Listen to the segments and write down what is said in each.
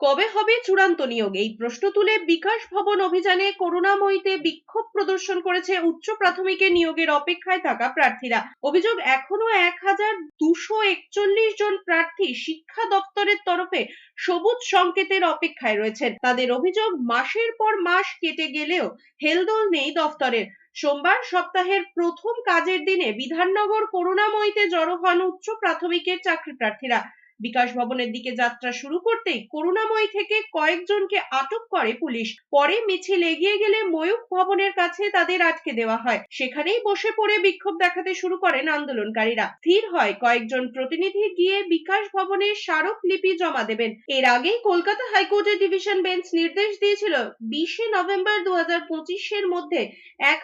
কবে হবে চূড়ান্ত নিয়োগ? এই প্রশ্ন তুলে বিকাশ ভবন অভিযানে করুণাময়ীতে বিক্ষোভ প্রদর্শন করেছে উচ্চ প্রাথমিকে নিয়োগের অপেক্ষায় থাকা প্রার্থীরা। অভিযোগ, এখনও এক হাজার দুশো একচল্লিশ জন প্রার্থী শিক্ষা দপ্তরের তরফে সবুজ সংকেতের অপেক্ষায় রয়েছেন। তাদের অভিযোগ, মাসের পর মাস কেটে গেলেও হেলদোল নেই দফতরের। সোমবার সপ্তাহের প্রথম কাজের দিনে বিধাননগর করুণাময়ীতে জড়ো হন উচ্চ প্রাথমিকের চাকরি প্রার্থীরা। বিকাশ ভবনের দিকে যাত্রা শুরু করতেই করুণাময়ী থেকে কয়েকজনকে আটক করে পুলিশ। পরে মিছিল এগিয়ে গেলে ময়ূখ ভবনের কাছে তাদের আটকে দেওয়া হয়। সেখানেই বসে পড়ে বিক্ষোভ দেখাতে শুরু করেন আন্দোলনকারীরা। স্থির হয়, কয়েকজন প্রতিনিধি গিয়ে বিকাশ ভবনে স্মারকলিপি জমা দেবেন। এর আগেই কলকাতা হাইকোর্টের ডিভিশন বেঞ্চ নির্দেশ দিয়েছিল, বিশে নভেম্বর দু পঁচিশের মধ্যে এক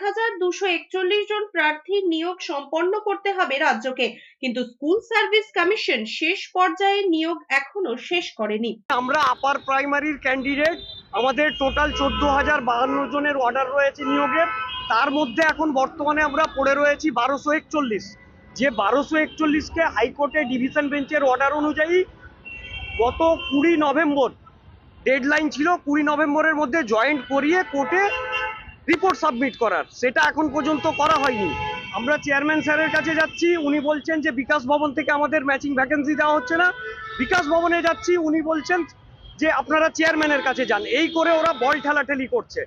জন প্রার্থীর নিয়োগ সম্পন্ন করতে হবে রাজ্যকে। কিন্তু স্কুল সার্ভিস কমিশন শেষ পর্যায়ে নিয়োগ এখনও শেষ করেনি। আমরা আপার প্রাইমারির ক্যান্ডিডেট, আমাদের টোটাল চোদ্দ হাজার বাহান্ন জনের অর্ডার রয়েছে নিয়োগের। তার মধ্যে এখন বর্তমানে আমরা পড়ে রয়েছি বারোশো একচল্লিশ। যে বারোশো একচল্লিশকে হাইকোর্টে ডিভিশন বেঞ্চের অর্ডার অনুযায়ী গত কুড়ি নভেম্বর, ডেডলাইন ছিল, কুড়ি নভেম্বরের মধ্যে জয়েন্ট করিয়ে কোর্টে রিপোর্ট সাবমিট করার। সেটা এখন পর্যন্ত করা হয়নি। আমরা চেয়ারম্যান স্যারের কাছে যাচ্ছি, উনি বলছেন যে বিকাশ ভবন থেকে আমাদের ম্যাচিং ভ্যাকেন্সি দেওয়া হচ্ছে না। বিকাশ ভবনে যাচ্ছি, উনি বলছেন যে আপনারা চেয়ারম্যানের কাছে যান। এই করে ওরা বল ঠেলাঠেলি করছে।